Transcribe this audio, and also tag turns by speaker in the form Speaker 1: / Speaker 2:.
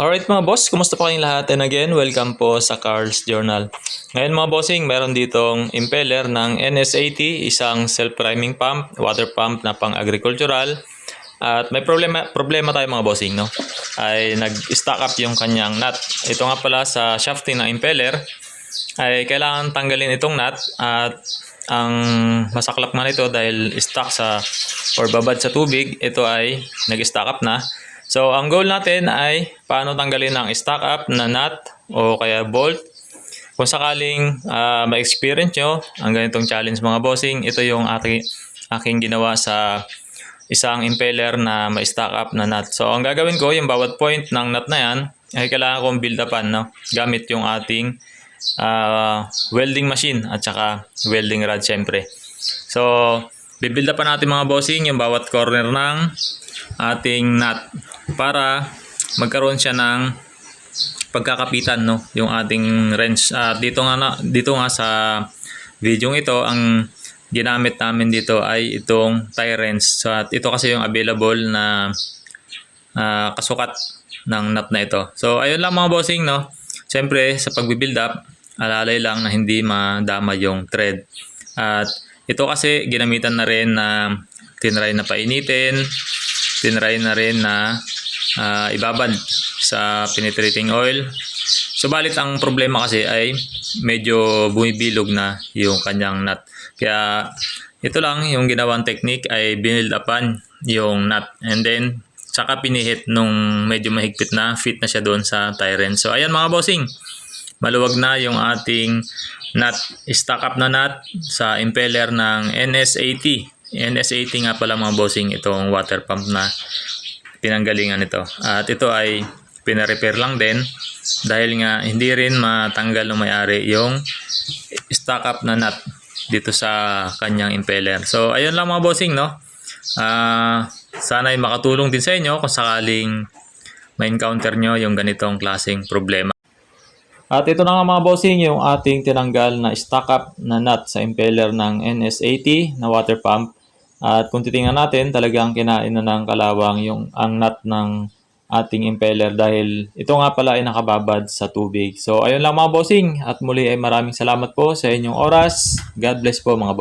Speaker 1: Alright mga boss, kumusta po kayong lahat? And again, welcome po sa Carl's Journal. Ngayon mga bossing, meron ditong impeller ng NS80, isang self-priming pump, water pump na pang-agricultural. At may problema problema tayo mga bossing, no? Ay nag-stack up yung kanyang nut. Ito nga pala sa shafting ng impeller, ay kailangan tanggalin itong nut at ang masaklap man ito dahil stuck sa or babad sa tubig, ito ay nag-stack up na. So, ang goal natin ay paano tanggalin ang stack up na nut o kaya bolt. Kung sakaling ah, ma-experience nyo ang ganitong challenge mga bossing, ito yung aking, aking ginawa sa isang impeller na ma-stack up na nut. So, ang gagawin ko, yung bawat point ng nut na yan, ay kailangan kong build upan, no? Gamit yung ating ah, welding machine at saka welding rod syempre. So, bibuild upan natin mga bossing yung bawat corner ng ating nut para magkaroon siya ng pagkakapitan no? Yung ating wrench. At dito nga dito nga sa video ito ang ginamit namin dito ay itong tie wrench. So at ito kasi yung available na ah, kasukat ng nut na ito. So ayun lang mga bossing no? Siyempre, sa pagbibuild up, alalay lang na hindi madama yung thread. At ito kasi ginamitan na rin na tinry na painitin, tinry na rin na ah, ibabad sa penetrating oil. Subalit ang problema kasi ay medyo bumibilog na yung kanyang nut. Kaya ito lang yung ginawang technique ay binild upan yung nut and then saka pinihit nung medyo mahigpit na fit na siya doon sa tyrant. So ayan mga bossing, maluwag na yung ating nut, stack up na nut sa impeller ng NS80. NS80 nga pala mga bossing itong water pump na pinanggalingan nito. At ito ay pinarepair lang din dahil nga hindi rin matanggal ng may-ari yung stack up na nut dito sa kanyang impeller. So ayun lang mga bossing no. Ah, sana ay makatulong din sa inyo kung sakaling ma-encounter nyo yung ganitong klaseng problema. At ito na nga mga bossing yung ating tinanggal na stock up na nut sa impeller ng NS80 na water pump. At kung titingnan natin, talagang kinain na ng kalawang yung ang nut ng ating impeller dahil ito nga pala ay nakababad sa tubig. So ayun lang mga bossing at muli ay maraming salamat po sa inyong oras. God bless po mga boss.